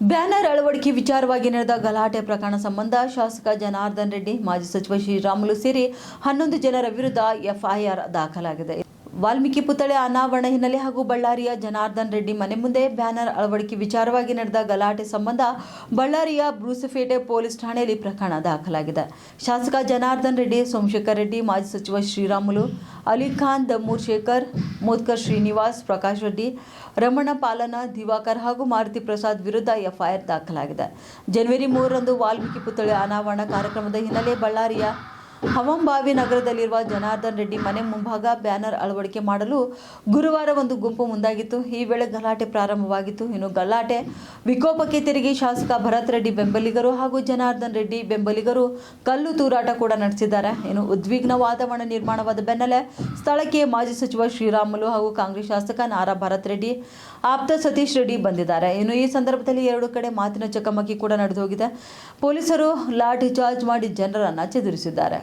Banner ಅಳವಡಿಕೆ ವಿಚಾರವಾಗಿ ನಡೆದ ಗಲಾಟೆ ಪ್ರಕರಣ ಸಂಬಂಧ ಶಾಸಕ ಜನಾರ್ದನ್ ರೆಡ್ಡಿ, ಮಾಜಿ ಸಚಿವ ಶ್ರೀರಾಮುಲು ಸೇರಿ ಹನ್ನೊಂದು ಜನರ ವಿರುದ್ಧ ಎಫ್ಐಆರ್ ದಾಖಲಾಗಿದೆ. ವಾಲ್ಮೀಕಿ ಪುತ್ಥಳಿ ಅನಾವರಣ ಹಿನ್ನೆಲೆ ಹಾಗೂ ಬಳ್ಳಾರಿಯ ಜನಾರ್ದನ್ ರೆಡ್ಡಿ ಮನೆ ಮುಂದೆ ಬ್ಯಾನರ್ ಅಳವಡಿಕೆ ವಿಚಾರವಾಗಿ ನಡೆದ ಗಲಾಟೆ ಸಂಬಂಧ ಬಳ್ಳಾರಿಯ ಬ್ರೂಸಫೇಟೆ ಪೊಲೀಸ್ ಠಾಣೆಯಲ್ಲಿ ಪ್ರಕರಣ ದಾಖಲಾಗಿದೆ. ಶಾಸಕ ಜನಾರ್ದನ್ ರೆಡ್ಡಿ, ಸೋಮಶೇಖರ್ ರೆಡ್ಡಿ, ಮಾಜಿ ಸಚಿವ ಶ್ರೀರಾಮುಲು ಅಲಿಖಾನ್ ದಮ್ಮೂರ್ ಶೇಖರ್, ಮೋದ್ಕರ್ ಶ್ರೀನಿವಾಸ್, ಪ್ರಕಾಶ್ ರೆಡ್ಡಿ, ರಮಣ ಪಾಲನ, ದಿವಾಕರ್ ಹಾಗೂ ಮಾರುತಿ ಪ್ರಸಾದ್ ವಿರುದ್ಧ ಎಫ್ಐಆರ್ ದಾಖಲಾಗಿದೆ. ಜನವರಿ ಮೂರರಂದು ವಾಲ್ಮೀಕಿ ಪುತ್ಥಳಿ ಅನಾವರಣ ಕಾರ್ಯಕ್ರಮದ ಹಿನ್ನೆಲೆ ಬಳ್ಳಾರಿಯ ಹವಂಬಾವಿ ನಗರದಲ್ಲಿರುವ ಜನಾರ್ದನ್ ರೆಡ್ಡಿ ಮನೆ ಮುಂಭಾಗ ಬ್ಯಾನರ್ ಅಳವಡಿಕೆ ಮಾಡಲು ಗುರುವಾರ ಒಂದು ಗುಂಪು ಮುಂದಾಗಿತ್ತು. ಈ ವೇಳೆ ಗಲಾಟೆ ಪ್ರಾರಂಭವಾಗಿತ್ತು. ಇನ್ನು ಗಲಾಟೆ ವಿಕೋಪಕ್ಕೆ ತಿರುಗಿ ಶಾಸಕ ಭರತ್ ರೆಡ್ಡಿ ಬೆಂಬಲಿಗರು ಹಾಗೂ ಜನಾರ್ದನ್ ರೆಡ್ಡಿ ಬೆಂಬಲಿಗರು ಕಲ್ಲು ತೂರಾಟ ಕೂಡ ನಡೆಸಿದ್ದಾರೆ. ಇನ್ನು ಉದ್ವಿಗ್ನ ವಾತಾವರಣ ನಿರ್ಮಾಣವಾದ ಬೆನ್ನಲ್ಲೇ ಸ್ಥಳಕ್ಕೆ ಮಾಜಿ ಸಚಿವ ಶ್ರೀರಾಮುಲು ಹಾಗೂ ಕಾಂಗ್ರೆಸ್ ಶಾಸಕ ನಾರಾ ಭರತ್ ರೆಡ್ಡಿ, ಆಪ್ತ ಸತೀಶ್ ರೆಡ್ಡಿ ಬಂದಿದ್ದಾರೆ. ಇನ್ನು ಈ ಸಂದರ್ಭದಲ್ಲಿ ಎರಡು ಕಡೆ ಮಾತಿನ ಚಕಮಕಿ ಕೂಡ ನಡೆದು ಹೋಗಿದೆ ಪೊಲೀಸರು ಲಾಠಿ ಚಾರ್ಜ್ ಮಾಡಿ ಜನರನ್ನು ಚದುರಿಸಿದ್ದಾರೆ.